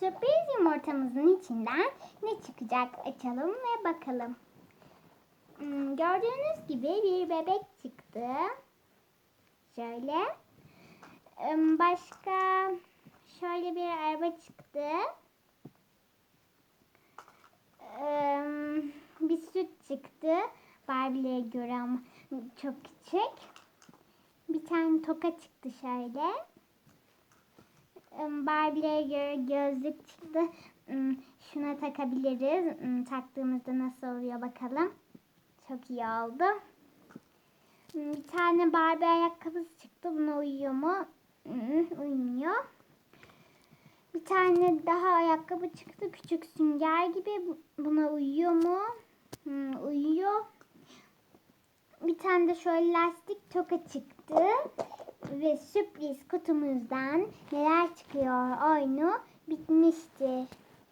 Sürpriz yumurtamızın içinden ne çıkacak açalım ve bakalım. Hmm, gördüğünüz gibi bir bebek çıktı. Şöyle. Em, Başka şöyle bir araba çıktı. Em, Bir süt çıktı. Barbie'lere göre ama çok küçük. Bir tane toka çıktı şöyle. Barbie'lere göre gözlük çıktı. Hmm, Şuna takabiliriz. Hmm, Taktığımızda nasıl oluyor bakalım. Çok iyi oldu. Hmm, Bir tane Barbie ayakkabısı çıktı. Buna uyuyor mu? Uymuyor. Bir tane daha ayakkabı çıktı. Küçük sünger gibi. Bu- Buna uyuyor mu? Uyuyor. Bir tane de şöyle lastik toka çıktı. Ve sürpriz kutumuzdan neler çıkıyor oyunu bitmiştir.